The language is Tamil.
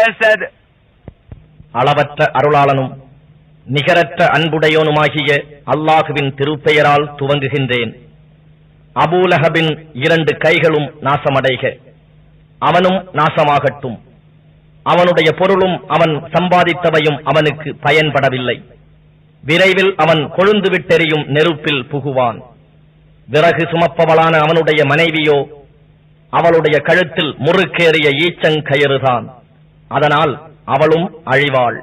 பேசது அளவற்ற அருளாளனும் நிகரற்ற அன்புடையோனுமாகிய அல்லாஹுவின் திருப்பெயரால் துவங்குகின்றேன். அபூலஹபின் இரண்டு கைகளும் நாசமடைக. அவனும் நாசமாகட்டும். அவனுடைய பொருளும் அவன் சம்பாதித்தவையும் அவனுக்கு பயன்படவில்லை. விரைவில் அவன் கொழுந்து விட்டெறியும் நெருப்பில் புகுவான். விறகு சுமப்பவளான அவனுடைய மனைவியோ அவளுடைய கழுத்தில் முறுக்கேறிய ஈச்சங் கயறுதான். அதனால் அவளும் அழிவாள்.